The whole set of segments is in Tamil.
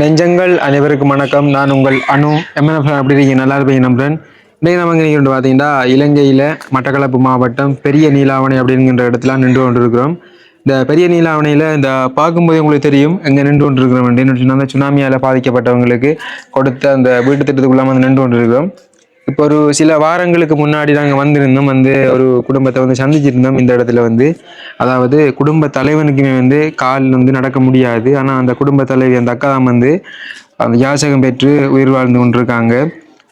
நெஞ்சங்கள் அனைவருக்கும் வணக்கம். நான் உங்கள் அனு. எம்என்எஃப் அப்படி இருக்கீங்க? நல்லா இருப்பீங்க நம்புறேன் இன்றைக்கு நம்ம இங்கே பார்த்தீங்கன்னா இலங்கையில் மட்டக்களப்பு மாவட்டம் பெரிய நீலாவணை அப்படிங்கிற இடத்துல நின்று கொண்டிருக்கிறோம். இந்த பெரிய நீலாவணையில் இந்த பார்க்கும்போது உங்களுக்கு தெரியும் எங்கே நின்று கொண்டிருக்கிறோம் அப்படின்னு. சொன்னால் அந்த சுனாமியால் பாதிக்கப்பட்டவங்களுக்கு கொடுத்த அந்த வீட்டு திட்டத்துக்குள்ளாமல் வந்து நின்று கொண்டிருக்கிறோம். இப்போ ஒரு சில வாரங்களுக்கு முன்னாடி நாங்கள் வந்திருந்தோம் வந்து ஒரு குடும்பத்தை வந்து சந்திச்சிருந்தோம் இந்த இடத்துல வந்து. அதாவது குடும்ப தலைவனுக்குமே வந்து கால் வந்து நடக்க முடியாது. ஆனால் அந்த குடும்ப தலைவி அந்த அக்கா தான் வந்து அந்த யாசகம் பெற்று உயிர் வாழ்ந்து கொண்டிருக்காங்க.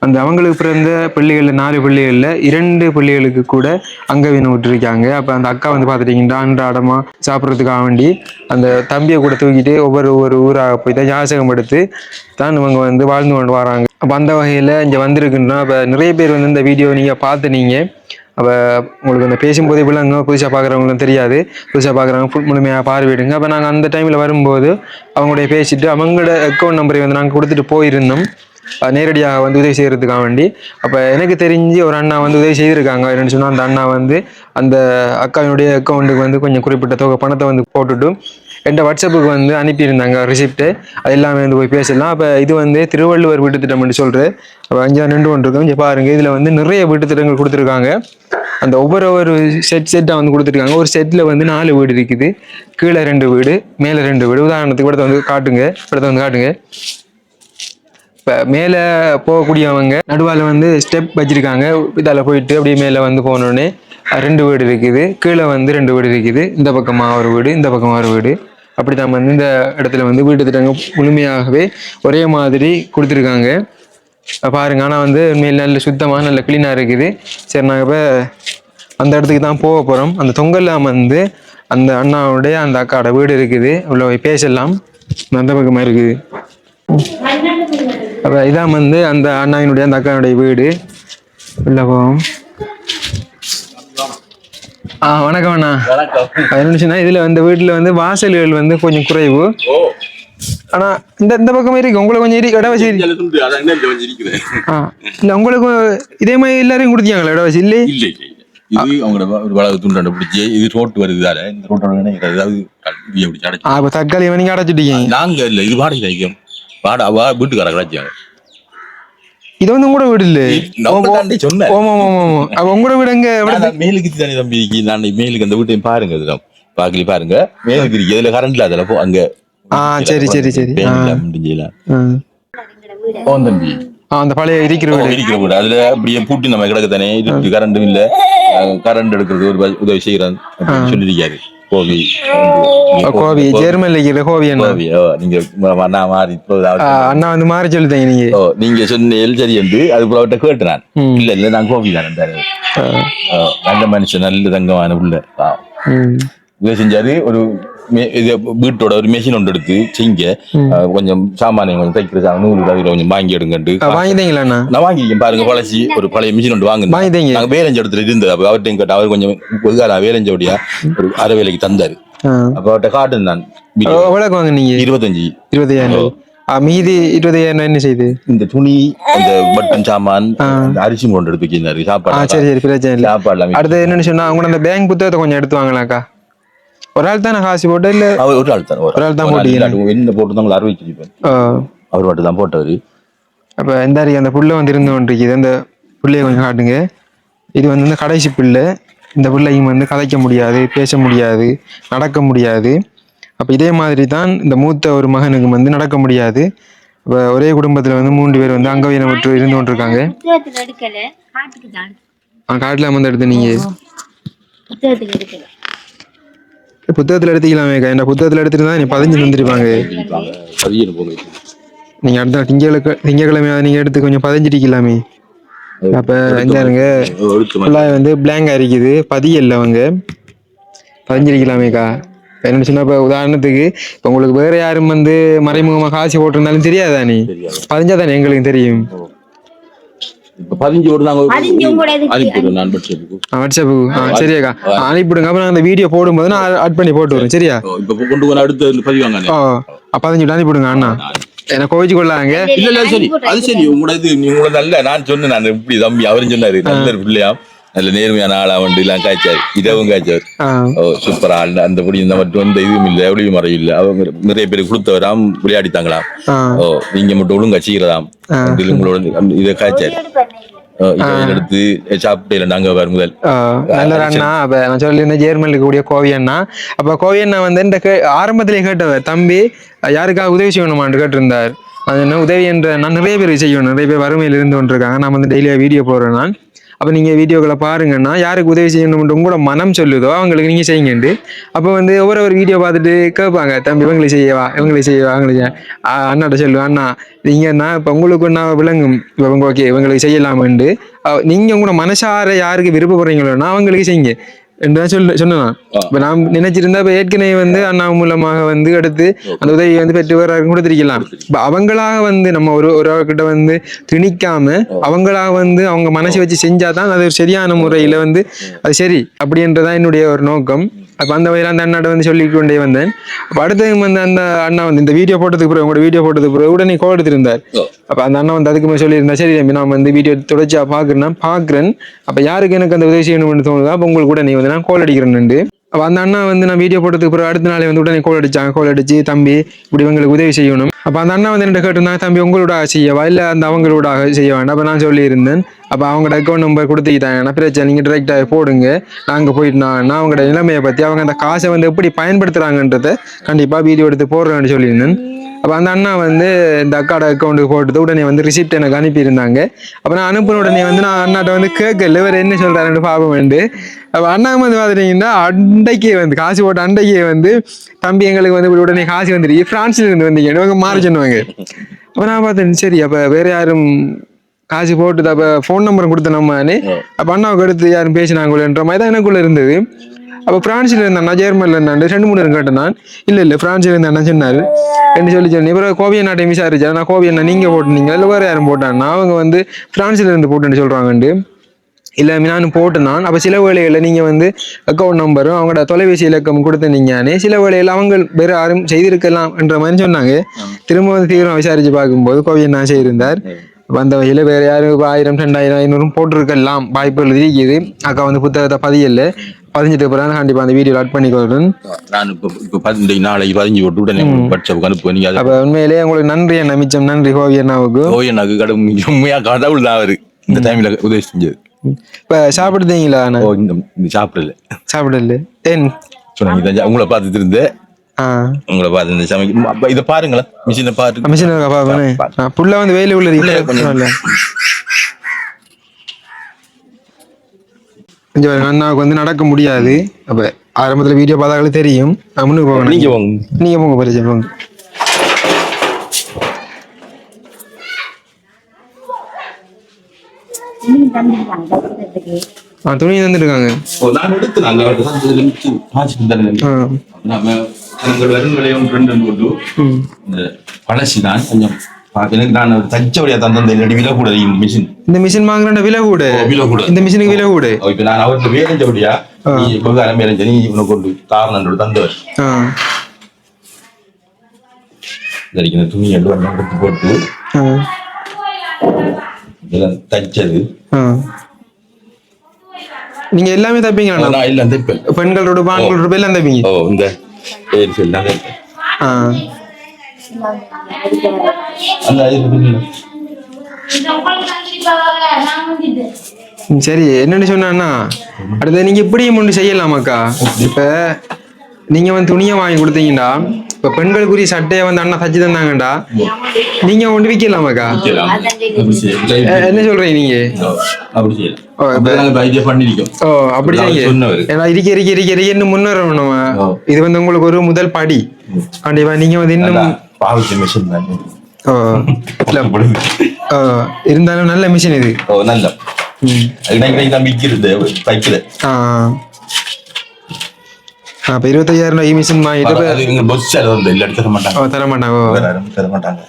அந்த அவங்களுக்கு பிறந்த பிள்ளைகளில் நாலு பிள்ளைகளில் இரண்டு பிள்ளைகளுக்கு கூட அங்கவீனம் விட்டுருக்காங்க. அப்போ அந்த அக்கா வந்து பார்த்துட்டிங்கன்னா அன்றாடமா சாப்பிட்றதுக்காக வேண்டி அந்த தம்பியை கூட தூக்கிட்டு ஒவ்வொரு ஒவ்வொரு ஊராக போய் தான் யாசகம் எடுத்து தான் இவங்க வந்து வாழ்ந்து கொண்டு வராங்க. அப்போ அந்த வகையில் இங்கே வந்திருக்குன்னா அப்போ நிறைய பேர் வந்து இந்த வீடியோ நீங்கள் பார்த்துனீங்க. அப்போ உங்களுக்கு அந்த பேசும்போது இப்படிலாம் புதுசாக பார்க்குறவங்களும் தெரியாது. புதுசாக பார்க்குறவங்க ஃபுல் முழுமையாக பார்வையிடுங்க. அப்போ நாங்கள் அந்த டைமில் வரும்போது அவங்களுடைய பேசிட்டு அவங்களோட அக்கௌண்ட் நம்பரை வந்து நாங்கள் கொடுத்துட்டு போயிருந்தோம். நேரடியாக வந்து உதவி செய்கிறதுக்காக வேண்டி. அப்போ எனக்கு தெரிஞ்சு ஒரு அண்ணா வந்து உதவி செய்திருக்காங்க. என்னென்னு சொன்னால் அந்த அண்ணா வந்து அந்த அக்காவினுடைய அக்கௌண்ட்டுக்கு வந்து கொஞ்சம் குறிப்பிட்ட தொகை பணத்தை வந்து போட்டுட்டு என்கிட்ட வாட்ஸ்அப்புக்கு வந்து அனுப்பியிருந்தாங்க ரிசிப்ட்டு அது எல்லாமே வந்து போய் பேசலாம். அப்போ இது வந்து திருவள்ளுவர் வீட்டு திட்டம்னு அப்போ அஞ்சா நின்று ஒன்று இருக்கும். இங்கே பாருங்க இதில் வந்து நிறைய வீட்டு திட்டங்கள் கொடுத்துருக்காங்க. அந்த ஒவ்வொரு ஒரு செட் செட்டாக வந்து கொடுத்துருக்காங்க. ஒரு செட்டில் வந்து நாலு வீடு இருக்குது. கீழே ரெண்டு வீடு மேலே ரெண்டு வீடு. உதாரணத்துக்கு இடத்த வந்து காட்டுங்க. இடத்த வந்து காட்டுங்க. இப்போ மேலே போகக்கூடியவங்க நடுவால் வந்து ஸ்டெப் வச்சிருக்காங்க. இதால் போயிட்டு அப்படியே மேலே வந்து போனோடனே ரெண்டு வீடு இருக்குது. கீழே வந்து ரெண்டு வீடு இருக்குது. இந்த பக்கமாக ஒரு வீடு இந்த பக்கமாக ஒரு வீடு. அப்படி தான் வந்து இந்த இடத்துல வந்து வீட்டு திட்டங்கள் முழுமையாகவே ஒரே மாதிரி கொடுத்துருக்காங்க. பாருங்க. ஆனால் வந்து உண்மையில் நல்ல சுத்தமாக நல்ல க்ளீனாக இருக்குது. சரி நாங்கள் இப்போ அந்த இடத்துக்கு தான் போக போகிறோம் அந்த தொங்கல்லாம் வந்து அந்த அண்ணாவுடைய அந்த அக்காவோட வீடு இருக்குது. உள்ள போய் பேசலாம். அந்த பக்கமாக இருக்குது. அப்போ இதான் வந்து அந்த அண்ணாவினுடைய அந்த அக்காவுடைய வீடு. உள்ள போவோம். ஆ வணக்கம் அண்ணா. விஷயம்னா இதுல வந்து வீட்டுல வந்து வாசல்கள் வந்து கொஞ்சம் குறைவு. ஆனா இந்த இந்த பக்கம் இருக்கு. உங்களுக்கு கொஞ்சம் இருக்கு. இருக்கிறேன் ஆ. இல்ல உங்களுக்கு இதே மாதிரி எல்லாரையும் கொடுத்தாங்களா இடம் வச்சு இல்லை இல்ல இது அவங்களோட ஒரு வளவு துண்டாண்ட பிடிச்சி இது ரோட்டு வருது தானே இந்த ரோட்டோட ஏதாவது அடைச்சு. தக்காளி நீங்க அடைச்சிட்டீங்க நாங்க இல்ல இது வாடகை ஐக்கியம் வாடா வா வீட்டுக்கார கிடைச்சாங்க இது வந்து உங்களோட வீடு இல்ல சொன்னேன் அப்ப உங்களோட வீடு எங்க? மேலுக்கு தானே தம்பி. நான் மேலுக்கு அந்த வீட்டையும் பாருங்க இதுல. பாக்கலி பாருங்க. மேலுக்கு இருக்கு இதுல கரண்ட் இல்லாத போ அங்க. ஆ, சரி, சரி, சரி. பேன் ஆ. இல்லாம முடிஞ்சல ஆ. ஓ தம்பி. அந்த பழைய இருக்கிற வீடு. இருக்கிற வீடு. அதுல அப்படியே பூட்டி நம்ம கிடக்கு தானே கரண்டும் இல்ல. கரண்ட் எடுக்கிறது ஒரு உதவி செய்யறேன் சொல்லியிருக்காரு. கோவி கோவி ஜெர்மன்ல இருக்கிற கோவி அண்ணா. கோவி ஓ நீங்க நான் மாறி அண்ணா வந்து மாறி சொல்லிட்டீங்க நீங்க. ஓ நீங்க சொன்ன எல்சரி என்று அது அவட்ட கேட்டு நான். இல்ல இல்ல நான் கோபி தான் நல்ல மனுஷன் நல்ல தங்கமான உள்ள. இதை செஞ்சாரு ஒரு வீட்டோட ஒரு மெஷின் ஒன்று எடுத்து செய்ங்க கொஞ்சம் சாமானியம் கொஞ்சம் தைக்கிற சாமான் நூறு அதில் கொஞ்சம் வாங்கி எடுங்கண்டு வாங்கிட்டீங்களா அண்ணா? நான் வாங்கியிருக்கேன் பாருங்க பழசி. ஒரு பழைய மிஷின் ஒன்று வாங்க வாங்கிட்டீங்க? நாங்க வேலஞ்ச இடத்துல இருந்தது. அப்ப அவர்கிட்ட கேட்ட அவர் கொஞ்சம் வெகுகால வேலஞ்சோடியா ஒரு அரை வேலைக்கு தந்தாரு. அப்ப அவர்கிட்ட காட்டு நான் எவ்வளோ- எவ்வளோக்கு வாங்குனீங்க இருபத்தஞ்சு. இருபதையாயிரம் ஆ. மீதி இருபதையாயிரம் என்ன செய்யுது இந்த துணி அந்த பட்டன் சாமான் அந்த அரிசி கொண்டு எடுத்து ஆ சாப்பாடு சரி சரி பிரச்சனை இல்லை. சாப்பாடு அடுத்து என்னன்னு சொன்னா அவங்க அந்த பேங்க் புத்தகத்தை கொஞ்சம் எடுத்து வாங்கலாம்க்கா. ஒரு ஆள் தானே காசு போட்டு இல்ல அவர் ஒரு ஆள் தான் ஒரு ஆள் தான். இல்லாட்டி என்ன போட்டு அறுவை வச்சிருப்பேன் ஆ, அவர் மட்டும் தான் போட்டவர் அப்ப இந்த அந்த புள்ள வந்து இருந்து கொண்டிருக்குது அந்த புள்ளைய கொஞ்சம் காட்டுங்க இது வந்து இந்த கடைசி பிள்ளை இந்த பிள்ளையும் வந்து கதைக்க முடியாது பேச முடியாது நடக்க முடியாது அப்ப இதே மாதிரி தான் இந்த மூத்த ஒரு மகனுக்கு வந்து நடக்க முடியாது அப்ப ஒரே குடும்பத்துல வந்து மூன்று பேர் வந்து அங்கவீனம் விட்டு இருந்து கொண்டிருக்காங்க தான் காட்டுல வந்து எடுத்து நீங்க புத்தகத்துக்கு எடுக்கல புத்தகத்துல எடுத்துக்கலாமே இந்த புத்தகத்துல எடுத்துட்டு நீ பதிஞ்சு தந்திருப்பாங்க. பதியனு போங்க நீங்க அடுத்த நாள் திங்கக்கிழமை நீங்க எடுத்து கொஞ்சம் பதிஞ்சிருக்கலாமே அப்ப எடுத்து ஃபுல்லாக வந்து பிளாங்காக இருக்குது. பதியல்ல அவங்க. பதிஞ்சிருக்கலாமேக்கா என்ன சொன்னா இப்போ உதாரணத்துக்கு இப்போ உங்களுக்கு வேற யாரும் வந்து மறைமுகமாக காசு போட்டிருந்தாலும் தெரியாதானே பதிஞ்சாதானே எங்களுக்கு தெரியும். பதிஞ்சு விடு நாங்க அனுப்பிடுவோம் நான் வாட்ஸ்அப்புக்கு சரியாக்கா. அப்புறம் அந்த வீடியோ போடும்போது நான் ஆட் பண்ணி போட்டு வரேன் சரியா? இப்ப கொண்டு போன அடுத்த பதிவாங்க அப்போ பதினஞ்சு விட்டு அனுப்பிவிடுங்க அண்ணா. எனக்கு கோவிச்சு கொள்ளாங்க இல்ல இல்ல சரி. அது சரி. உங்களோட இது நீ உங்களோட நல்ல நான் சொன்னேன் நான் இப்படி தம்பி அவரும் சொன்னாரு நல்ல பிள்ளையா. நல்ல நேர்மையான ஆளா வந்து எல்லாம் காய்ச்சார். இதவும் காய்ச்சார். ஆ. ஓ சூப்பரா ஆள் அந்த படி இந்த மட்டும் எந்த இதுவும் இல்லை. எவ்வளவு முறையும் இல்லை. அவங்க நிறைய பேர் கொடுத்தவராம் விளையாடித்தாங்களாம். ஓ நீங்க மட்டும் ஒழுங்கா செய்யறதாம். உங்களோட இதை காய்ச்சார். எடுத்து சாப்பிட்டு நாங்க அப்ப நான் சொல்லியிருந்தேன் கூடிய கோவி அண்ணா. அப்ப கோவி அண்ணா வந்து இந்த ஆரம்பத்திலே கேட்டவர் தம்பி யாருக்காக உதவி செய்யணுமான்னு கேட்டிருந்தார். அது என்ன உதவி என்ற நான் நிறைய பேர் செய்யணும் நிறைய பேர் வறுமையில் இருந்து கொண்டிருக்காங்க. நான் வந்து டெய்லியாக வீடியோ போடுறேன் நான். அப்போ நீங்கள் வீடியோக்களை பாருங்கன்னா யாருக்கு உதவி செய்யணும்னு உங்களோட மனம் சொல்லுதோ அவங்களுக்கு நீங்கள் செய்யுங்கண்டு. அப்போ வந்து ஒவ்வொரு ஒரு வீடியோ பார்த்துட்டு கேட்பாங்க தம்பி இவங்களை செய்யவா இவங்களை செய்யவா அவங்களுக்கு செய்ய- அண்ணாட்ட சொல்லுவேன் அண்ணா நீங்கன்னா இப்போ உங்களுக்கு நான் விளங்கும்? இப்போ இவங்க ஓகே இவங்களுக்கு செய்யலாமண்டு. நீங்கள் உங்களோட மனசார யாருக்கு விருப்பப்படுறீங்களோன்னா அவங்களுக்கு செய்யுங்க. என்று தான் சொல்ல சொன்னேன் இப்போ நான் நினைச்சிருந்தா இப்போ ஏற்கனவே வந்து அண்ணா மூலமாக வந்து எடுத்து அந்த உதவியை வந்து பெற்று கொடுத்திருக்கலாம். இப்போ அவங்களாக வந்து நம்ம ஒரு ஒரு கிட்ட வந்து திணிக்காம அவங்களாக வந்து அவங்க மனசை வச்சு செஞ்சாதான் அது ஒரு சரியான முறையில வந்து அது சரி அப்படின்றதான் என்னுடைய ஒரு நோக்கம். அப்போ அந்த வகையில் அந்த அண்ணாட்ட வந்து சொல்லிக் கொண்டே வந்தேன். அப்போ அடுத்தது வந்து அந்த அண்ணா வந்து இந்த வீடியோ போட்டதுக்கு பிறகு உங்களோட வீடியோ போட்டதுக்கு பிறகு உடனே கோல் எடுத்திருந்தார். அப்போ அந்த அண்ணா வந்து அதுக்கு மேலே சொல்லியிருந்தா சரி தம்பி நான் வந்து வீடியோ தொடர்ச்சியாக பார்க்குறேன்னா பார்க்குறேன் அப்போ யாருக்கு எனக்கு அந்த உதவி செய்யணும்னு தோணுதோ அப்போ உங்களுக்கு உடனே வந்து நான் கோல் அடிக்கிறேன்னுண்டு அப்போ அந்த அண்ணா வந்து நான் வீடியோ போட்டதுக்கு பிறகு அடுத்த நாளே வந்து உடனே கோல் அடித்தாங்க கோல் அடித்து தம்பி இப்படி இவங்களுக்கு உதவி செய்யணும். அப்போ அந்த அண்ணா வந்து என்கிட்ட கேட்டிருந்தாங்க தம்பி உங்களோட செய்யவா இல்லை அந்த அவங்களோட செய்ய வேண்டாம். அப்போ நான் சொல்லியிருந்தேன். அப்போ அவங்களோட அக்கௌண்ட் நம்பர் கொடுத்துக்கிட்டாங்க. பிரச்சனை நீங்கள் டிரெக்டாக போடுங்க. நாங்கள் போயிட்டு நான் நான் அவங்களோட நிலைமையை பற்றி அவங்க அந்த காசை வந்து எப்படி பயன்படுத்துகிறாங்கன்றதை கண்டிப்பாக வீடியோ எடுத்து போடுறேன்னு சொல்லியிருந்தேன். அப்போ அந்த அண்ணா வந்து இந்த அக்காட அக்கௌண்ட்டுக்கு போட்டது உடனே வந்து ரிசிப்ட் எனக்கு அனுப்பியிருந்தாங்க. அப்போ நான் அனுப்பின உடனே வந்து நான் அண்ணாட்ட வந்து கேட்கல. இவர் என்ன சொல்கிறாருன்னு பார்ப்போம் வேண்டு அப்போ அண்ணா வந்து பார்த்துட்டீங்கன்னா அண்டைக்கே வந்து காசு போட்ட அண்டைக்கே வந்து தம்பி எங்களுக்கு வந்து உடனே காசு வந்துருக்கு ஃப்ரான்ஸ்ல இருந்து வந்தீங்க. இவங்க மாறி சொன்னாங்க. அப்போ நான் பார்த்தேன் சரி அப்போ வேற யாரும் காசு போட்டு அப்போ ஃபோன் நம்பரும் கொடுத்த நம்மனே அப்போ அண்ணாவுக்கு அடுத்து யாரும் பேசினாங்களேன்ற மாதிரி தான் எனக்குள்ள இருந்தது. அப்போ பிரான்ஸ்ல இருந்தாண்ணா ஜெர்மன்ல இருந்தாண்டு ரெண்டு மூணு கேட்டேன் நான். இல்லை இல்லை பிரான்ஸ்ல இருந்தாண்ணா சொன்னாரு. ரெண்டு சொல்லி சொன்னேன். அப்புறம் கோவிய நாட்டை விசாரிச்சா நான் என்ன நீங்க போட்டுனீங்க இல்லை வேற யாரும் போட்டான்னா அவங்க வந்து பிரான்ஸ்ல இருந்து போட்டுன்னு சொல்கிறாங்கண்டு இல்லை நான் போட்டேன் நான். அப்போ சில வேளைகளில் நீங்கள் வந்து அக்கௌண்ட் நம்பரும் அவங்களோட தொலைபேசி இலக்கம் கொடுத்தீங்கன்னு சில வேலையில் அவங்க வேறு யாரும் செய்திருக்கலாம் என்ற மாதிரி சொன்னாங்க. திரும்ப வந்து தீவிரம் விசாரித்து பார்க்கும்போது கோவியன் நான் செய்திருந்தார். வந்த வகையில் வேறு யாரும் ஆயிரம் ரெண்டாயிரம் ஐநூறும் போட்டிருக்கலாம். வாய்ப்புகள் இருக்குது. அக்கா வந்து புத்தகத்தை பதியல. பதிஞ்சிட்டு பிறகு கண்டிப்பாக அந்த வீடியோ ஆட் பண்ணிக்கொள்றேன் நான் இப்ப இப்ப பதினஞ்சு நாளைக்கு பதிஞ்சு போட்டு உடனே வாட்ஸ்அப் அனுப்புவேன் நீங்க அப்போ உண்மையிலேயே உங்களுக்கு நன்றி என்ன மிச்சம் நன்றி. கோவியண்ணாவுக்கு ஓ எனக்கு கடும் உண்மையா கடவுள் தான் அவரு. இந்த டைம்ல உதவி செஞ்சது. இப்போ சாப்பிடுதீங்களா ஓ இந்த சாப்பிடல. சாப்பிடல. ஏன்? சொன்னாங்க உங்களை பார்த்துட்டு இருந்தேன் உங்களை பார்த்து இந்த சமைக்க இதை பாருங்களேன். மிஷினை பாருங்க மிஷின் பாப்பனே புள்ள வந்து வெயில் கொஞ்சம் இல்ல. இங்க அண்ணாவுக்கு வந்து நடக்க முடியாது. அப்ப ஆரம்பத்துல வீடியோ பார்த்தாங்களே தெரியும். நான் முன்னுக்கு போகணும். போங்க. பரிச்சயம் போங்க தைக்கிறதுக்கு. ஆ துணி தந்துருக்காங்க ஓ, நான் எடுத்து அந்த வாட்டி தான் இதுல மிச்சு பாய்ச்சிட்டு தரேன். ஆ. நம்ம எனக்கு வரும் விலை ஒன்று ரெண்டு போட்டு ம். இந்த பழசி தான் கொஞ்சம் எனக்கு நான் ஒரு தச்சவடியா தந்தேன் இல்லாட்டி விலை கூட இந்த மிஷின் இந்த மிஷின் வாங்குற விலை கூட விலை கூட இந்த மிஷினுக்கு விலை கூட இப்ப நான் அவர்கிட்ட நீ வேலைஞ்ச நீ உனக்கு கொண்டு தாரணோட தந்தவர். ஆ. சரிக்கு இந்த துணி எல்லாம் எடுத்து போட்டு. இதெல்லாம் தச்சது. நீங்க எல்லாமே தப்பீங்களா நான் தைப்பேன். பெண்களோட ஆண்களோட எல்லாம் தப்பீங்க? ஓ இந்த சரி என்னன்னு சொன்னான்னா அடுத்து நீங்க இப்படியும் ஒன்று செய்யலாமாக்கா இப்ப நீங்க வந்து துணியை வாங்கி கொடுத்தீங்கடா இப்ப பெண்களுக்குரிய சட்டையை வந்து அண்ணா தச்சு தந்தாங்கடா நீங்க ஒன்று. எ- என்ன சொல்றீங்க நீங்க அப்படி. ஏன்னா இருக்க இருக்க இருக்க இருக்க இன்னும் முன்னேறணும். இது வந்து உங்களுக்கு ஒரு முதல் படி கண்டிப்பா நீங்க வந்து இன்னும் பாவிச்ச மிஷின் தான். ஓ, இல்ல, ஓ, இருந்தாலும் நல்ல மிஷின் இது. ஓ நல்ல. ம். இன்னைக்கு நான் விற்கிறது ஆ, அப்ப இருபத்தையாயிரம் ரூபாய் மிஷின் வாங்கிட்டு பஸ் சார் வந்து இல்ல தர மாட்டாங்க. ஓ, தர மாட்டாங்க தர மாட்டாங்க.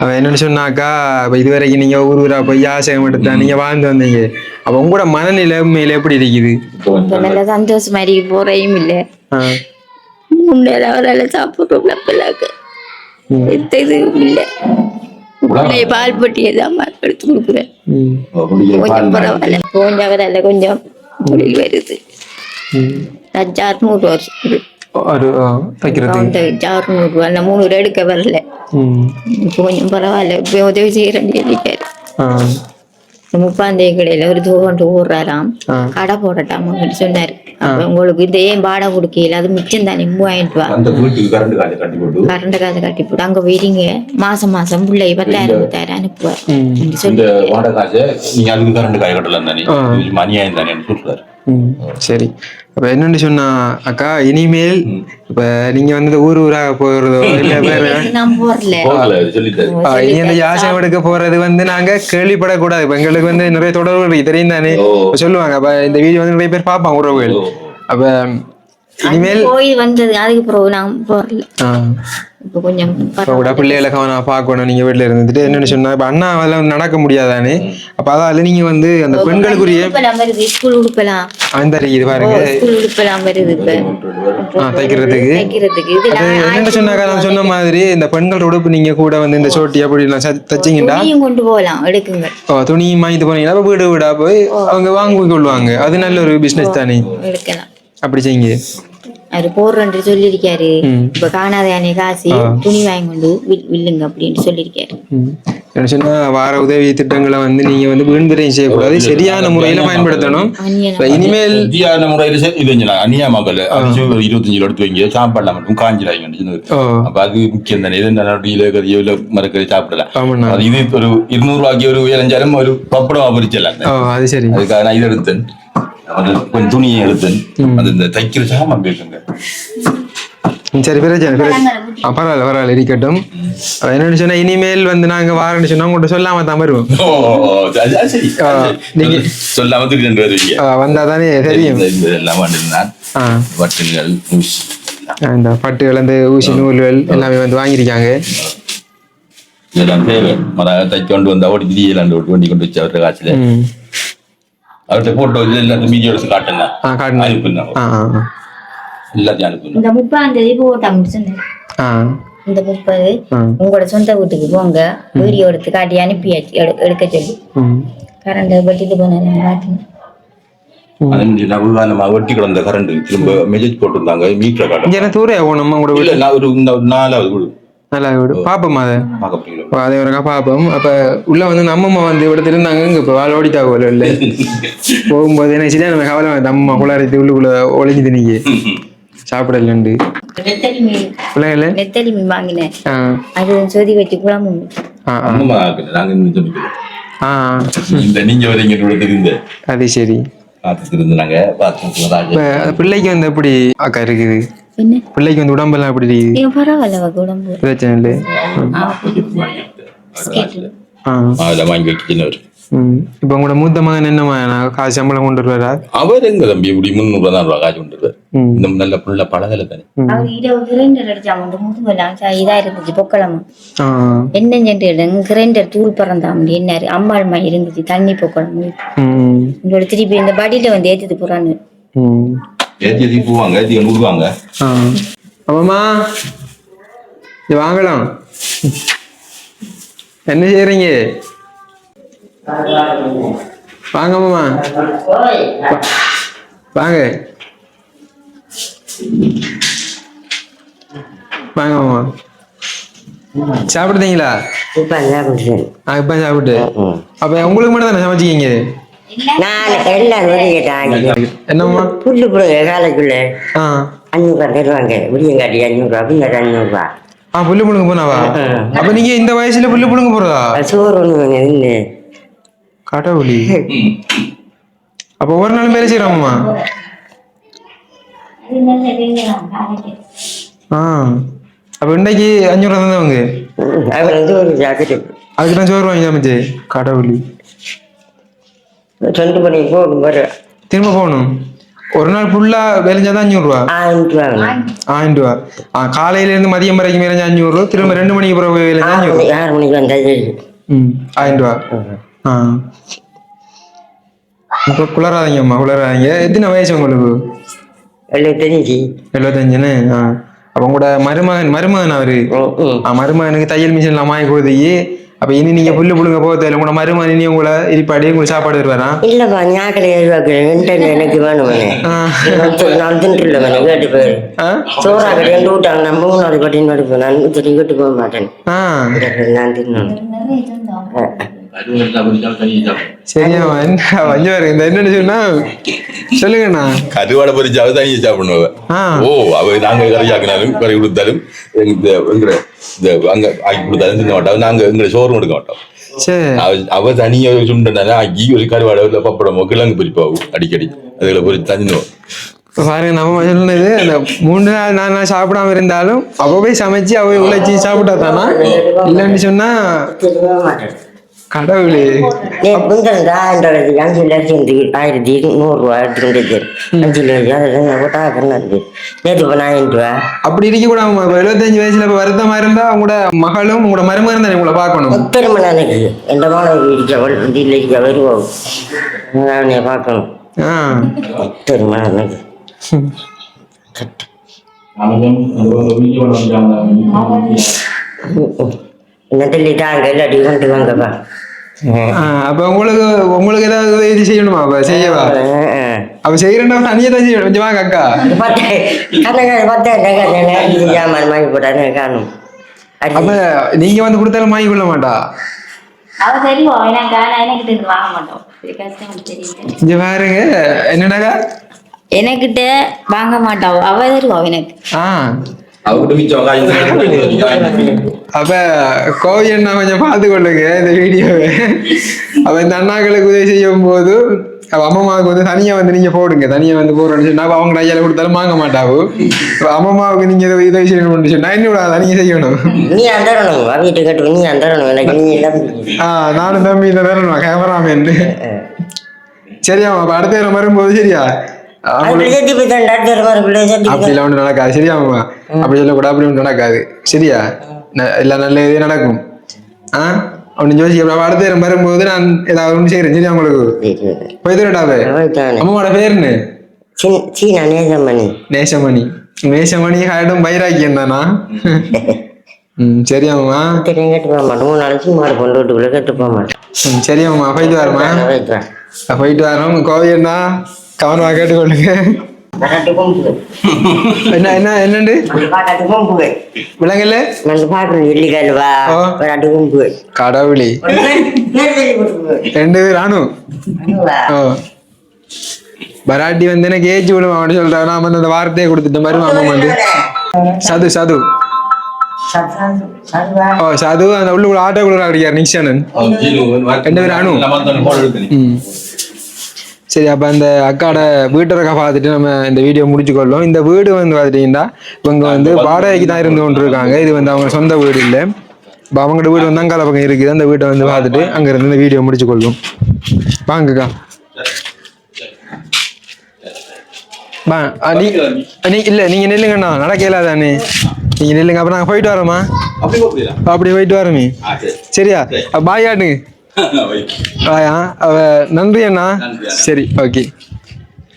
அவன் என்னன்னு சொன்னாக்கா இப்ப இது வரைக்கும் நீங்க ஊர் ஊரா போய் யாசகம் எடுத்தா நீங்க வாழ்ந்து வந்தீங்க. அப்ப உங்களோட மனநிலை உண்மையில எப்படி இருக்குது? சந்தோஷமா இருக்கு போறையும் இல்ல. ஆ. முன்னேற அவரால் சாப்பிடுறோம்ல பிள்ளைக்கு எந்த இதுவும் இல்ல. பிள்ளை பால் பட்டியை தான் எடுத்து கொடுக்குறேன். கொஞ்சம் பால் பரவாயில்ல. கொஞ்சம் கொஞ்சம் தொழில் வருது. ம். லட்சம் அறுநூறு வருஷம் ஒரு தைக்கிறது மூணு எடுக்க வரல. கொஞ்சம் பரவாயில்ல. உதவி செய்யறேன்னு சொல்லிட்டாரு. ஆ. முப்பாந்தேவி கடையில ஒரு தூவண்டு ஓடுறாராம் ஆ. கடை போடட்டாமன்னு சொன்னாரு. அப்ப உங்களுக்கு இந்த ஏன் வாடகை கொடுக்கல? அது மிச்சம் தானே அந்த வீட்டுக்கு கரண்ட் காசு கட்டி போட்டு. அங்க போயிட்டீங்க மாசம் மாசம் பிள்ளை பத்தாயிரம் பத்தாயிரம் அனுப்புவார். சொல்லி இந்த சரி. அப்ப என்னன்னு சொன்னா அக்கா இனிமேல் இப்ப நீங்க வந்து ஊர் ஊராக போறதோ இல்ல வேற நான் போறல. போகல சொல்லிட்டாரு. ஆ, இனி அந்த யாசம் எடுக்க போறது வந்து நாங்க கேள்விப்படக்கூடாது. இப்ப எங்களுக்கு வந்து நிறைய தொடர்பு இருக்கு தெரியும் தானே? சொல்லுவாங்க அப்ப இந்த வீடியோ வந்து நிறைய பேர் பார்ப்பாங்க உறவுகள். அப்ப இனிமேல் போய் வந்தது அதுக்கு பிறகு நான் போறல. இப்ப கொஞ்சம் இப்ப கூட பிள்ளைகளை கவனம் பார்க்கணும். நீங்க வீட்டுல இருந்துட்டு என்னன்னு சொன்னா இப்ப அண்ணா அதெல்லாம் நடக்க முடியாதானே அப்ப அதால நீங்க வந்து அந்த பெண்களுக்குரிய வருது ஸ்கூல் உடுப்பெல்லாம் அந்த இது பாருங்க. ஸ்கூல் உடுப்பெல்லாம் வருது இப்ப. தைக்கிறதுக்கு. தைக்கிறதுக்கு. இது என்னன்னு சொன்னாக்கா நான் சொன்ன மாதிரி இந்த பெண்கள் உடுப்பு நீங்க கூட வந்து இந்த சோட்டி அப்படி எல்லாம் ச- தச்சீங்கன்னா துணியும் கொண்டு போகலாம். எடுக்குங்க. ஓ, துணி வாங்கிட்டு போனீங்கன்னா அப்ப வீடு வீடா போய் அவங்க வாங்கி கொள்வாங்க அது நல்ல ஒரு பிசினஸ் தானே. எடுக்கலாம். அப்படி செய்யுங்க. அவரு போடுறேன்னு சொல்லியிருக்காரு. இப்ப காணாத யானை காசு துணி வாங்கி கொண்டு வில்- வில்லுங்க அப்படின்னு சொல்லியிருக்காரு. சொன்னா வார உதவி திட்டங்களை வந்து நீங்க வந்து வீண்பிரையும் செய்யக்கூடாது. சரியான முறையில பயன்படுத்தணும். இனிமேல் வித்தியான முறையில இது. அந்நியா மக்கள் இருபத்தஞ்சு எடுத்து வைங்க. சாப்பாடுல மட்டும் காஞ்சிடாங்க அப்ப அது முக்கியம் தானே. இது நடுவில கறியோ இல்ல மரக்கறி சாப்பிடலாம் அது இது ஒரு இருநூறு ரூபாய்க்கு ஒரு ஏழஞ்சாயிரம் ஒரு பப்படம் பிரிச்சலாம் ஓ அது சரி. அதுக்காக நான் இது எடுத்தேன். அது கொஞ்சம் துணியை எடுத்தேன் அது இந்த தைக்கிற சாமான் பேசுங்க. ம், சரி பிரச்சனை பிரச்சனை ஆ, பரவாயில்ல பரவாயில்ல இருக்கட்டும். என்னன்னு சொன்னா இனிமேல் வந்து நாங்க வாரேன்னு சொன்னா உங்கள்கிட்ட சொல்லாம தான் வருவோம். நீங்க சொல்லாம வந்தா தானே தெரியும். இந்த- பட்டுகள் அந்த ஊசி நூல்கள் எல்லாமே வந்து வாங்கியிருக்காங்க. இதெல்லாம் தேவை. மரம் தைக்க கொண்டு வந்தா ஓடி திரியலாண்டு ஓட்டு கொண்டு வச்சு அவர்கிட்ட காசுல அவர்கிட்ட போட்டோ இது எல்லாத்தையும் ஆ ஆ ஆ. எல்லாத்தையும் அனுப்புங்க இந்த முப்பாம் தேதி போட்டாங்க சொன்னேன் ஆ. இந்த முப்பது. உங்களோட சொந்த வீட்டுக்கு போங்க. வீடியோ எடுத்து காட்டி அனுப்பியாச்சு எடு- எடுக்க சொல்லி. கரண்ட் பட்டிட்டு போனேன். நவகாலமா வெட்டி கிடந்த கரண்ட் திரும்ப மெசேஜ் போட்டிருந்தாங்க. மீட்டர் காட்டும் இங்க என்ன தூரே போகணும் கூட நாலாவது வீடு. நல்லா விடு. பாப்போம் அதை. அதை ஒருக்கா பார்ப்போம் அப்ப உள்ள வந்து நம்ம அம்மா வந்து இவ்வளவு இருந்தாங்க இங்க இப்ப வாழ ஓடிட்டா போல இல்ல போகும்போது என்ன சரியா நம்ம கவலை அம்மா குளாரத்து உள்ளுக்குள்ள ஒளிஞ்சுது நீங்க சாப்பிடலண்டு. பிள்ளைகள நெத்தலி மீன் வாங்கினேன். ஆ. அது சொதி வச்சு குழம்பு. சரி. பிள்ளைக்கு வந்து எப்படி அக்கா இருக்குது? என்ன பிள்ளைக்கு வந்து உடம்பெல்லாம் எப்படி இருக்குது பரவாயில்ல வா குழம்பு பிரச்சனை இல்லை ஆ, ஸ்கேட்டு. ஆ அதில் வாங்கி ம் இப்போ உங்களோட மூத்த மகன் நான் காசு சம்பளம் கொண்டு வருவாரா அவர் எங்க தம்பி இப்படி முந்நூறு தான் காசு கொண்டு ம் இந்த நல்ல புள்ள பழகல தானே அவர் இரவு கிரைண்டர் அடிச்சாங்க அந்த முதுகெல்லாம் சா- இதா இருந்துச்சு பொக்களமா ஆ என்ன சென்று கிரைண்டர் தூள் பறந்தாம் என்னாரு அம்மாள்மா இருந்துச்சு தண்ணி பொக்களம் ம் உங்களோட திருப்பி இந்த படியில வந்து ஏத்திட்டு போறான்னு ஏற்றி ஏற்றி போவாங்க ஏற்றி கொண்டு விடுவாங்க ஆ. அம்மாம்மா இது வாங்கலாம். என்ன செய்யறீங்க வாங்க அம்மா. வா- வாங்க. வாங்க அம்மா. சாப்பிடுதீங்களா இப்ப சாப்பிடுறேன் ஆ இப்போ சாப்பிட்டு. அப்ப உங்களுக்கு மட்டும் தானே சமைச்சிக்கிங்க? நான் எல்லாரும் வெளியே கேட்டாங்க என்னம்மா? புல்லு புழுங்க காலைக்குள்ள ஆ. அஞ்சூறுவா தருவாங்க. விடியங்காட்டி அஞ்சூறுவா பின்னாடி அஞ்சூறுவா ஆ புல்லு புழுங்க போனாவா? அப்ப நீங்க இந்த வயசுல புல்லு புழுங்க போறதா சோறு கடவுளி. அப்ப ஒரு நாள் வேலை செய்யறோம்மா ஆ. அப்ப இன்னைக்கு அஞ்சூறு ஒரு ஜாக்கெட் அதுக்கு சோறு வாங்கி சமைச்சு கடவுளி. ரெண்டு மணி போகும் வர. திரும்ப போகணும்? ஒரு நாள் ஃபுல்லா வேலைஞ்சாதான் அஞ்சூறு ரூபா? ஆயிரம் ரூபா ஆ காலையில இருந்து மதியம் வரைக்கும் வேலைஞ்சா அஞ்சூறு ரூபா திரும்ப ரெண்டு மணிக்கு பிறகு வேலைஞ்சா ஆறு அஞ்சூறு ஆறு மணிக்கு வந்தா சரி ம் ஆயிரம் ரூபா. ஆ. இப்போ குளராதீங்கம்மா குளராதீங்க எத்தனை வயசு உங்களுக்கு? எழுபத்தஞ்சு எழுபத்தஞ்சுன்னு ஆ. அப்போ உங்களோட மருமகன் மருமகன் அவரு? மருமகனுக்கு தையல் மிஷின்ல வாங்கி கொடுத்து. அப்ப இனி நீங்க புல்லு புழுங்க போக தேவையில்ல உங்களோட மருமகன் இனி உங்களை இருப்பாடி உங்களுக்கு சாப்பாடு தருவாரா? இல்லப்பா ஞாக்கில் எதிர்பார்க்கிறேன் எனக்கு வேணுமனே நான் தின்றுல மனே கேட்டு போயிரு? சோறா கடையாண்டு விட்டாங்க நான் மூணாவது கட்டின்னு எடுப்பேன் நான் சரி கேட்டு போக மாட்டேன். நான் தின்னணும். சரியா இந்த என்னன்னு சொன்னா சொல்லுங்கண்ணா கருவாடை பொரிச்சாவது தனியை சாப்பிடுவோம் ஆ. ஓ அவ நாங்க கரையாக்கினாலும் கறி கொடுத்தாலும் இந்த எங்கட இந்த அங்க ஆக்கி கொடுத்தாலும் தின்ன மாட்டோம் நாங்க எங்களை சோறும் எடுக்க மாட்டோம் அவ அவ தனியா சுண்டனால ஆக்கி ஒரு கருவாடை இல்ல பப்படமோ கிழங்கு பொரிப்பாவும் அடிக்கடி அதுல பொரிச்சு தந்துடுவோம் பாருங்க நம்ம சொன்னது அந்த மூணு நாள் நாலு நாள் சாப்பிடாம இருந்தாலும் அவ போய் சமைச்சு அவ உழைச்சி சாப்பிட்டா தானா இல்லைன்னு சொன்னா கடவுளே. அஞ்சு லட்சம் ஆயிரத்தி நூறுரூவா எடுத்துக்கிட்டு அஞ்சு லட்சம் கண்ணாது நேற்று நான் ரூபா. அப்படி இருக்க கூடாது இப்ப எழுபத்தஞ்சு வயசுல இப்ப வருத்தமா இருந்தா உங்களோட மகளும் உங்களோட மருமகன் தானே உங்களை பார்க்கணும்? பெருமை எனக்கு எந்த மாணவி இருக்கவள் இதில் இருக்க வருவோம் நான் பார்க்கணும். ஆ. பெருமை எனக்கு என்ன சொல்லிட்டாங்க இல்லாட்டி கொண்டு வாங்கப்பா. அப்ப உங்களுக்கு உங்களுக்கு ஏதாவது இது செய்யணுமா? அப்ப செய்யவா? அப்ப செய்யறேன்னா தனியா தான் செய்யணும். கொஞ்சமா அக்கா. பார்த்தேன் கண்ணங்க பார்த்தேன் ஜாமான் வாங்கி போட்டானே காணும். அப்ப நீங்க வந்து கொடுத்தாலும் வாங்கி கொள்ள மாட்டா? இங்க பாருங்க. என்னடாக்கா எனக்கிட்ட வாங்க மாட்டாவோ அவ தருவா எனக்கு. அப்ப கோவி அண்ணா கொஞ்சம் பார்த்து கொள்ளுங்க இந்த வீடியோவை அப்ப இந்த அண்ணாக்களுக்கு உதவி செய்யும் போது அவ அம்மாவுக்கு வந்து தனியா வந்து நீங்க போடுங்க தனியா வந்து போறோம்னு சொன்னா அப்ப அவங்க ஐயால கொடுத்தாலும் வாங்க மாட்டாவோ இப்ப அம்மாவுக்கு நீங்க உதவி செய்யணும்னு சொன்னா என்ன தனியா செய்யணும் நீ அந்தரணும் வீட்டு கட்டு நீ அந்தரணும் எனக்கு நீ எல்லாம் ஆ நானும் தம்பி இந்த தரணும் கேமராமேன் சரியாமா அப்ப அடுத்த வரும்போது சரியா அவங்களுக்கு சேர்த்து போய் தான் டாக்டர் மாதிரி பிள்ளை சேர்த்து அப்படி எல்லாம் ஒன்றும் நடக்காது. சரியாமா அப்படி சொல்லக்கூடாது அப்படி ஒன்றும் நடக்காது. சரியா? எல்லாம் நல்ல இதே நடக்கும். ஆ? ஒன்று யோசிக்க அப்புறம் அடுத்த நேரம் வரும்போது நான் ஏதாவது ஒன்று செய்கிறேன் சரியா உங்களுக்கு? போய். தரட்டாவே அம்மாவோட பேருன்னு சீனா நேசமணி. நேசமணி. நேசமணி ஹாயிடும் பைராக்கியம் தானா? ம் சரியாம்மா கேட்டு போக மாட்டோம் மூணு நாளைக்கு மாடு கொண்டு வீட்டுக்குள்ள கேட்டு போக மாட்டோம் ம் சரியாம்மா போயிட்டு வரமா போயிட்டு வரோம் கோவியண்ணா கவனமாக கேட்டுக்கொள்ளுங்க என்ன என்ன என்னண்டு பாட்டாட்டு கும்பு விலங்கல்ல நான் பாக்கணும் வெள்ளிக்காயில் வா ஆ. வராட்டு கும்பு கடவுளி ரெண்டு பேர் ஓ பராட்டி வந்து எனக்கு ஏஜ் விடும் அவனு நான் வந்து அந்த வார்த்தையை கொடுத்துட்ட மாதிரி மாமா வந்து சது சது ஓ சது அந்த உள்ளுக்குள்ள ஆட்டோக்குள்ள நிக்ஷனன் ரெண்டு பேரும் அணு. சரி அப்போ அந்த அக்காட வீட்டரக்கா பார்த்துட்டு நம்ம இந்த வீடியோ முடிச்சுக்கொள்ளோம். இந்த வீடு வந்து பார்த்துட்டீங்கன்னா இவங்க வந்து வாடகைக்கு தான் இருந்து கொண்டு இருக்காங்க இது வந்து அவங்க சொந்த வீடு இல்லை. இப்போ அவங்களோட வீடு வந்து அங்கால பக்கம் இருக்குது. அந்த வீட்டை வந்து பார்த்துட்டு அங்கேருந்து இந்த வீடியோ முடிச்சுக்கொள்ளும். வாங்கக்கா வா நீ நீ இல்லை நீங்கள் நில்லுங்கண்ணா நடக்க இயலாதானே நீங்கள் நில்லுங்க. அப்புறம் நாங்கள் போயிட்டு வரோமா அப்படி போயிட்டு வரோமே சரியா? பாய் ஆட்டுங்க நன்றி அண்ணா. சரி ஓகே.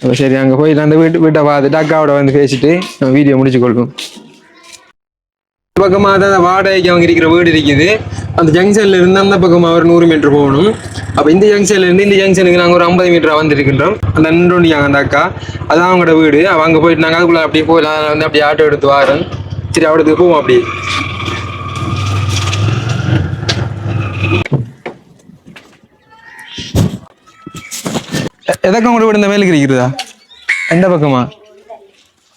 அப்போ சரி அங்கே போயிட்டு அந்த வீட்டு வீட்டை பார்த்துட்டு அக்காவோட வந்து பேசிட்டு நம்ம வீடியோ முடிச்சு கொள்வோம். பக்கமாக தான் அந்த வாடகைக்கு அவங்க இருக்கிற வீடு இருக்குது. அந்த ஜங்ஷன்ல இருந்து அந்த பக்கமாக ஒரு நூறு மீட்டர் போகணும். அப்போ இந்த ஜங்ஷன்ல இருந்து இந்த ஜங்ஷனுக்கு நாங்கள் ஒரு ஐம்பது மீட்டர் வந்திருக்கின்றோம். அந்த நின்றுண்டியாங்க அந்த அக்கா. அதான் அவங்களோட வீடு. அவ அங்கே போயிட்டு நாங்கள் அதுக்குள்ளே அப்படியே போயிடலாம் நான் வந்து அப்படியே ஆட்டோ எடுத்து வாரேன். சரி அவடத்துக்கு போவோம் அப்படியே. எ- எதற்கு உங்களோட வீடு இந்த மேலுக்கு இருக்கிறதா? எந்த பக்கமா?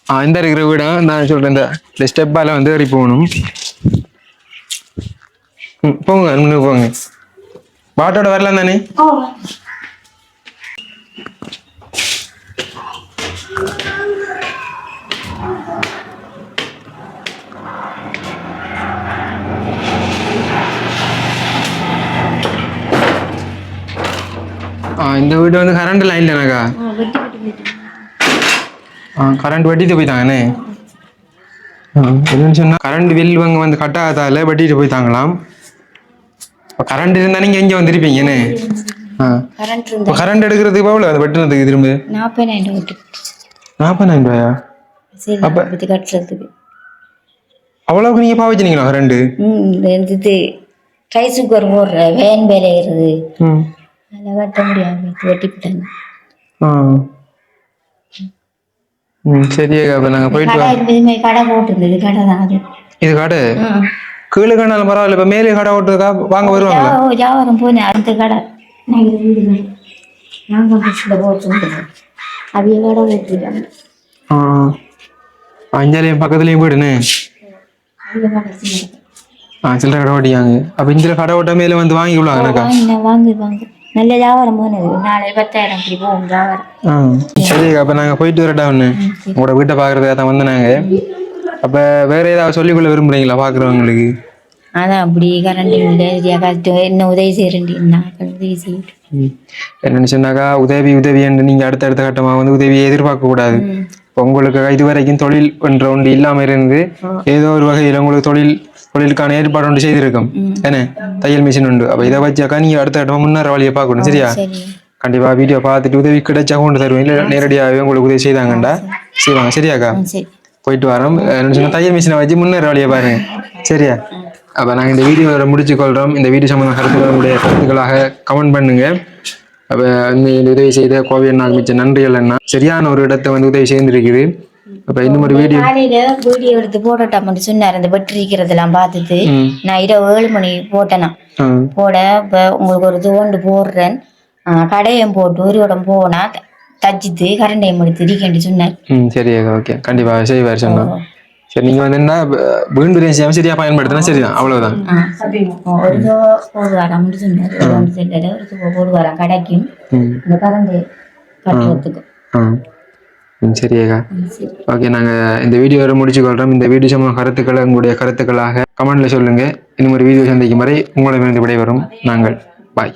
ஆ இந்த இருக்கிற வீடா? நான் சொல்றேன் இந்த இந்த வந்து ஏறி போகணும். போங்க முன்னுக்கு போங்க. பாட்டோட வரலாம் தானே இந்த வீடு வந்து கரண்ட் லைன்ல எனக்கா ஆ கரண்ட் வெட்டிட்டு போயிட்டாங்கண்ணே. என்னன்னு சொன்னா கரண்ட் பில் இவங்க வந்து கட் ஆகாதால வெட்டிட்டு போயிட்டாங்களாம். இப்போ கரண்ட் இருந்தா நீங்க எங்க வந்திருப்பீங்கண்ணே? ஆ. கரண்ட் இப்போ கரண்ட் எடுக்கிறதுக்கு எவ்வளோ அது வெட்டுனதுக்கு திரும்ப? நாற்பதாயிரம் ரூபாயா அப்ப- கட்டுறதுக்கு. அவ்வளோக்கு நீங்க பாவச்சினீங்களா கரண்ட் இது ரைஸ் குக்கர் போடுற வேன் வேலை ஏறுது ம். அதில் வெட்ட முடியாது வெட்டி விட்டாங்க ஆ. ம் சரி அப்போ நாங்கள் போயிட்டு கடை இருந்ததுமே கடை போட்டிருந்தது கடை தான் அது. இது கடை. கீழே கண்டாலும் பரவாயில்ல இப்போ மேலே கடை ஓட்டுறதுக்கா வாங்க ஓ, ஜாவாரம் போனேன் அந்த கடை. நாங்கள் வீடு கடை நாங்கள் பஸ்ஸில் போட்டுருந்தோம் அவிய கடை போட்டுருக்காங்க. ஆ. அஞ்சாலையும் பக்கத்துலேயும் போயிடுன்னு? அவிய கடை சின்ன ஆ சில்லறை கடை ஓட்டியாங்க அப்போ இந்த கடை ஓட்ட மேலே வந்து வாங்கி விடுவாங்க எனக்கா வாங்க வாங்கு வாங்க நல்ல போனது நாளை பத்தாயிரம் இப்படி போகும் சரி அப்போ நாங்கள் போயிட்டு வரட்டா ஒன்று உங்களோட வீட்டை பார்க்குறதுக்காக தான் வந்து நாங்கள் அப்போ வேற ஏதாவது சொல்லிக்கொள்ள விரும்புறீங்களா பார்க்குறவங்களுக்கு? அதான் அப்படி கரண்ட் இல்லை கஷ்ட என்ன உதவி செய்யறேன்டின்னா உதவி செய்யட்டும் ம். என்னன்னு சொன்னாக்கா உதவி உதவி என்று நீங்கள் அடுத்தடுத்த கட்டமாக வந்து உதவியை எதிர்பார்க்க கூடாது இப்போ உங்களுக்கு இதுவரைக்கும் தொழில் என்ற ஒன்று இல்லாமல் இருந்து ஏதோ ஒரு வகையில் உங்களுக்கு தொழில் தொழிலுக்கான ஏற்பாடு ஒன்று செய்திருக்கும். என்ன? தையல் மிஷின் உண்டு. அப்போ இதை வச்சாக்கா நீங்கள் அடுத்த கட்டமாக முன்னேற வழியை பார்க்கணும். சரியா? சரி. கண்டிப்பா வீடியோ பார்த்துட்டு உதவி கிடைச்சா கொண்டு தருவேன். இல்லை நேரடியாகவே உங்களுக்கு உதவி செய்தாங்கண்டா. செய்வாங்க. சரியாக்கா போயிட்டு வரோம். என்ன சொன்னா தையல் மிஷினை வச்சு முன்னேற வழியை பாருங்க. சரியா? அப்போ நாங்கள் இந்த வீடியோவை முடிச்சு கொள்கிறோம் இந்த வீடியோ சம்மந்த கருத்துக்கள் உங்களுடைய கருத்துக்களாக கமெண்ட் பண்ணுங்க. அப்போ இந்த உதவி செய்த கோவை அண்ணா மிச்ச நன்றிகள் அண்ணா. சரியான ஒரு இடத்தை வந்து உதவி செய்திருக்குது அப்போ இன்னும் ஒரு வீடியோ காலையில வீடியோ எடுத்து போடட்டாமட்டு சொன்னார். அந்த வெட்டிருக்கிறதெல்லாம் பார்த்துட்டு ம். நான் இரவு ஏழு மணி போட்டேனா. போட இப்போ உங்களுக்கு ஒரு தோண்டு போடுறேன். கடையும் போட்டு ஒரு இடம் போனா த- தச்சிட்டு கரண்டையும் எடுத்து இருக்கேன் சொன்னார். சரி ஓகே கண்டிப்பாக செய்வார் சொன்னோம் சரி நீங்கள் வந்து என்ன வீண் பிரியாணி செய்யாமல் சரியாக பயன்படுத்தினா சரிதான் அவ்வளவுதான். சரியாக்கா ஓகே நாங்கள் இந்த வீடியோவை முடிச்சு கொள்கிறோம் இந்த வீடியோ சம்பந்த கருத்துக்களை உங்களுடைய கருத்துக்களாக கமெண்ட்ல சொல்லுங்கள் இன்னும் ஒரு வீடியோ சந்திக்கும் வரை உங்களிடமிருந்து விடைபெறும் நாங்கள். பாய்.